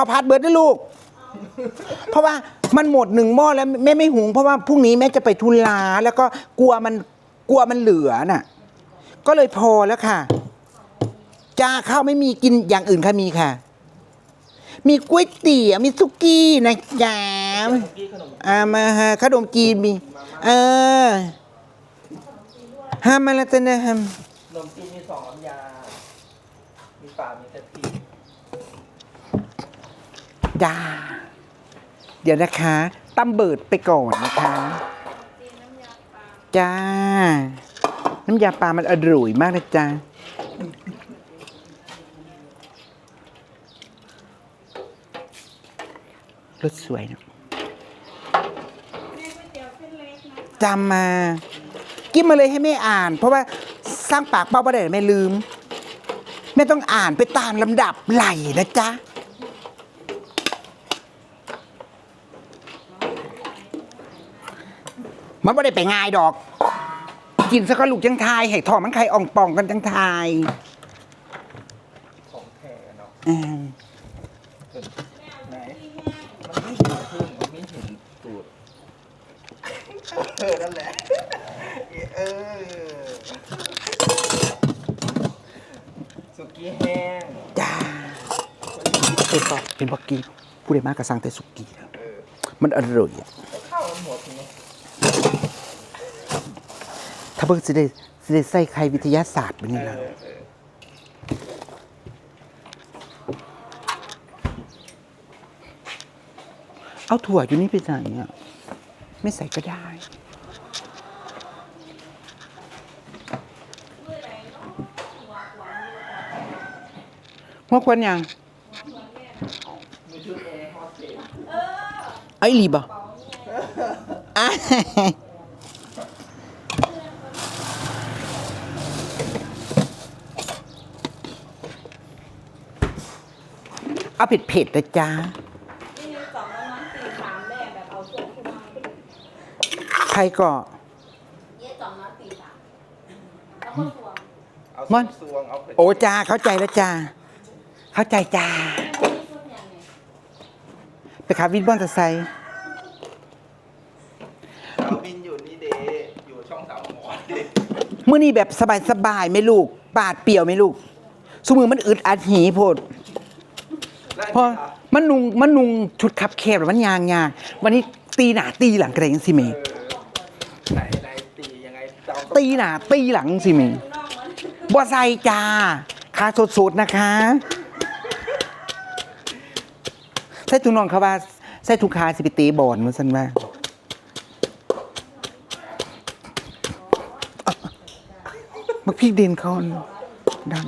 ข้าวผัดเบิดนะลูก เพราะว่ามันหมดหนึ่งหม้อแล้วแม่ไม่หุงเพราะว่าพรุ่งนี้แม่จะไปทุลาแล้วก็กลัวมันกลัวมันเหลือน่ะ ก็เลยพอแล้วค่ะ จ้าข้าวไม่มีกินอย่างอื่นค่ะมีค่ะ มีก๋วยเตี๋ยวมีซุกี้นะจ๊ะกี้ขนมอามาฮะขนมจีนมี เออห้ามาแล้วจะนะฮัมขนมจีนมีสองน้ำยา มีปลามีแต่พ ริกจ้าเดี๋ยวนะคะตำเบิดไปก่อนนะคะจ้า น้ำยาปลามันอร่อยมากนะจ๊ะรสสวยนะจำมา กินมาเลยให้แม่อ่าน เพราะว่าสร้างปากเป้าประเดี๋ยวแม่ลืม แม่ต้องอ่านไปตามลำดับไหลนะจ๊ะ มันไม่ได้ไปง่ายดอก กินสักก็ลูกจังทายให้ทอดมันไข่อ่องป่องกันจังทายของแท้เนาะอืมไหนมันไม่เห็นพึ่งมันไม่เห็นตูดเออนั่นแหละเออสุกี้แห้งจ้าเห็นปะเห็นปะกี้ผู้ใดมากกระสังแต่สุกี้แล้วเออมันอร่อยอะแล้วข้าวมันหมดทีนี้ ถ้าเพิ่งสิได้สิได้ใส่ไข่วิทยาศาสตร์เป็นเอยังไงอเออเอาถั่วอยู่นี่ไปไหนอะไม่ใส่ก็ได้หัวควนยังมีชุดแอร์ฮอสเตสไอ้ลีบ่อะ เอาเผ็ดๆนะจ๊ะนี่สองแล้วมั้งสี่สามแม่แบบเอาส่วนคุณมาใครก็ เย่สองแล้วสี่สามแล้วก็ส่วนเอามันซวงเอาเผ็ดโอ้จ้าเข้าใจแล้วจ้าเข้าใจจ้าไม่ได้ส่วนอย่างไงไปขับวินบอนเตอร์ไซค์เอาบินอยู่นี่เดอยู่ช่องสามหมอเดมื่อนี้แบบสบายๆไหม่ลูก ปาดเปรียวไหม่ลูกสมือมันอึดอัดหีโพดแล้วเพราะมันนุงมันนุงชุดคับแคบแล้วมันยางยางวันนี้ตีหนาตีหลังกระไรยังสิเมเออไหนไหนตียังไงจะเอาตีหนาตีหลังสิเมนอกมันบ่ใส่จ้าขาสดๆนะคะใส่ทุกน้องเขาว่าใส่ทุกคาสิไปตีบอลมันสันว่ามักพี่เด่นเขาดัง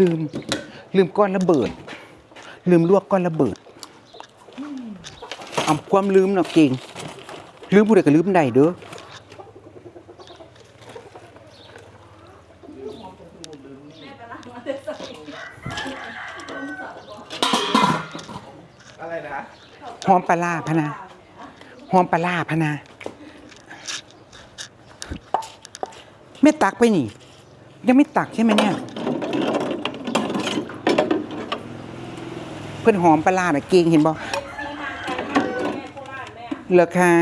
ลืม ลืมก้อนระเบิด ลืมลวกก้อนระเบิดเอาความลืมเนาะเก่ง ลืมผู้ใดก็ลืมได้เด้ออะไรนะหอมปลาล่าพะนะหอมปลาล่าพะนะไม่ตักไปนี่ ยังไม่ตักใช่ไหมเนี่ย พื่อนหอมปลาล่าน่ะเก่งเห็นบ่ซีมาไกเลยแม่โคาชแม่เหรอคะ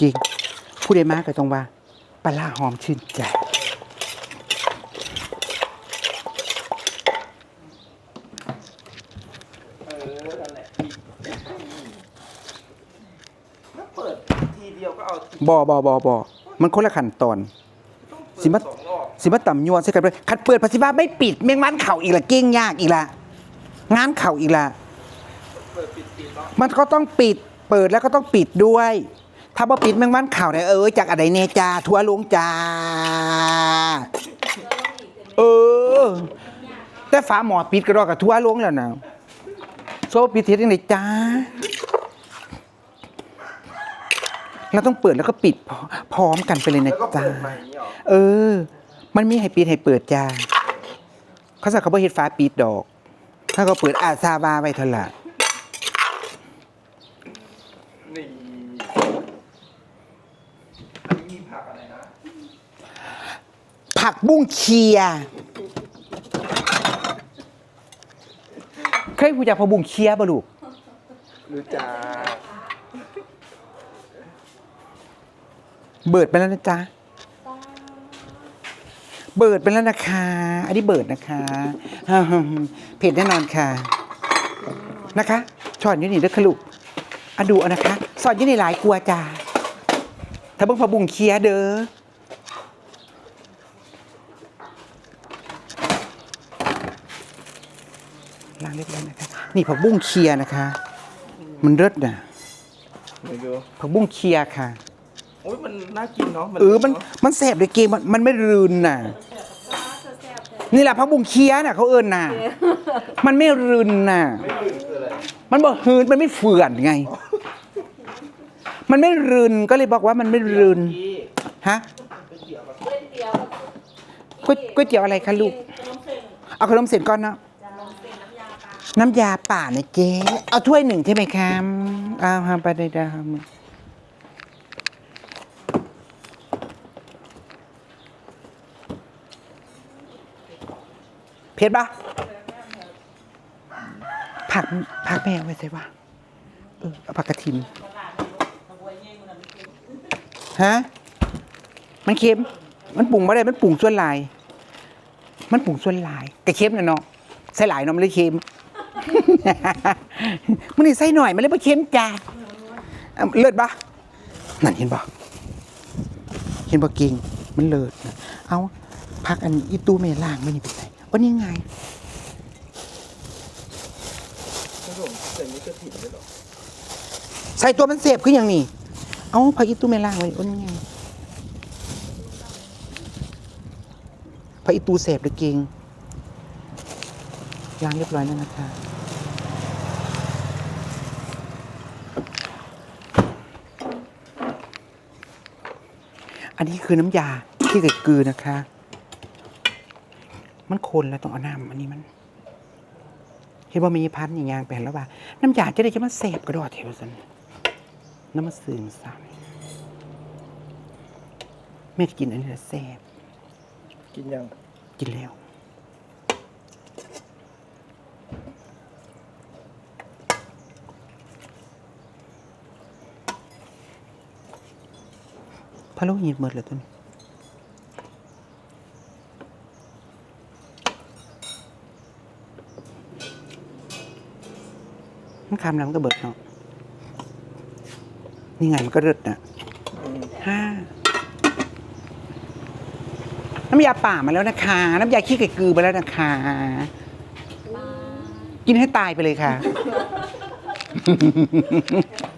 จริงผู้ใดมากก็ต้องว่าปลาร้าหอมชื่นใจ เออ นั่นแหละแล้วเปิดทีเดียวก็เอาที บอบอบอบอมันคนละขั้นตอน สิมาสิมาต่ำยวนใส่กันไปขัดเปิดภาษีบ้าไม่ปิดเมียงมันเข่าอีกละเก้งยากอีกละงานเข่าอีกละมันก็ต้องปิดเปิดแล้วก็ต้องปิดด้วย ถ้าบ่ปิดแมงวันข่าวได้เออจากอะไรเนจาทัวลงจ้าเออ แต่ฝาหมอปิดก็รอกับทัวลงแล้วนะโซปิดเทสยังไงจ้า เราต้องเปิดแล้วก็ปิดพร้อพร้อมกันไปเลยนะแล้วก็จ้าเปิดใหม่อย่างนี้หรอเออ มันมีให้ปิดให้เปิดจ้าเขาสั่งเขาบ่เฮ็ดฟ้าปิดดอก ถ้าเขาเปิดอาซาบาไว้เท่าไหร่นี่อันนี้มีผักอะไรนะผักบุ้งเคียเคยผู้จักผักบุ้งเคียบ่ลูกรู้จัก เบิดไปแล้วนะจ๊ะเบิดไปแล้วนะคะ อันนี้เบิดนะคะฮ่าๆๆเผ็ดแน่นอนค่ะ นะคะช้อนอยู่นี่เด้อค่ะลูกอะดูเอานะคะสอนอยู่นี่หลายกลัวจ้าถ้าเบิ่งผักบุ้งเคียเด้อล้างเรียบร้อยนะคะ นี่ผักบุ้งเคียนะคะ มันเลิศนะไม่ดูผักบุ้งเคียค่ะ โอ้ยมันน่ากินเนาะเออมันมันแสบเลยเกมมันมันไม่รืนน่ะ นี่แหละพักบุงเคียน่ะเขาเอิญน่ะ มันไม่รืนน่ะไม่ลืมคืออะไรมันบอกฮืนมันไม่เฟื่อนไง มันไม่รืนก็เลยบอกว่ามันไม่รืนพี่ฮะก๋วยเตี๋ยวก๋วยก๋วยเตี๋ยวอะไรคะลูกขนมเส้นเอาขนมเส้นก้อนเนาะขนมเส้นน้ำยาปลาน้ำยาป่านะเจ๊ เอาถ้วยหนึ่งใช่ไหมครับเอาฮะไปได้ได้ครับ เผ็ดปะผักผักแม่เอาไว้ใส่ปะเออเอาผักกระถินฮะมันเค็ม มันปรุงไม่ได้ มันปรุงส่วนลาย มันปรุงส่วนลายกระเค็มนะเนาะใส่หลายเนาะมันเลยเค็มมันนี่ใส่หน่อยมันเลยบ่เค็มจ้าเลิศปะนั่นเห็นปะเห็นปะเก่งมันเลิศเอาพักอันอีตู้เมล่างไม่นี่เป็นไง ว่านี่ไงขนมใส่นี่กระถิ่นด้วยเหรอใส่ตัวมันเสพขึ้นอย่างนี้ เอาพักอีตู้เมล่างไว้ว่านี่ไงพักอีตู้เสพหรือเก่งล้างเรียบร้อยแล้วนะคะอันนี้คือน้ำยาที่เกิดกือนะคะ มันคนแล้วต้องเอาน้ำอันนี้มันเห็นว่ามีพันอย่างยางแปลแล้วว่า น้ำยาจะได้จะมาเสพกระดอเทวสันน้ำมาซึมซ้ำแม่กินอันนี้แล้วแสบกินยังกินแล้วพะโล้หีดหมดเลยตัวนี้ มันคำแล้วมันก็เบิดเนาะนี่ไงมันก็เลิศนะอืมห้าน้ำยาป่ามาแล้วนะคะ น้ำยาขี้ไก่กือมาแล้วนะคะ กินให้ตายไปเลยค่ะ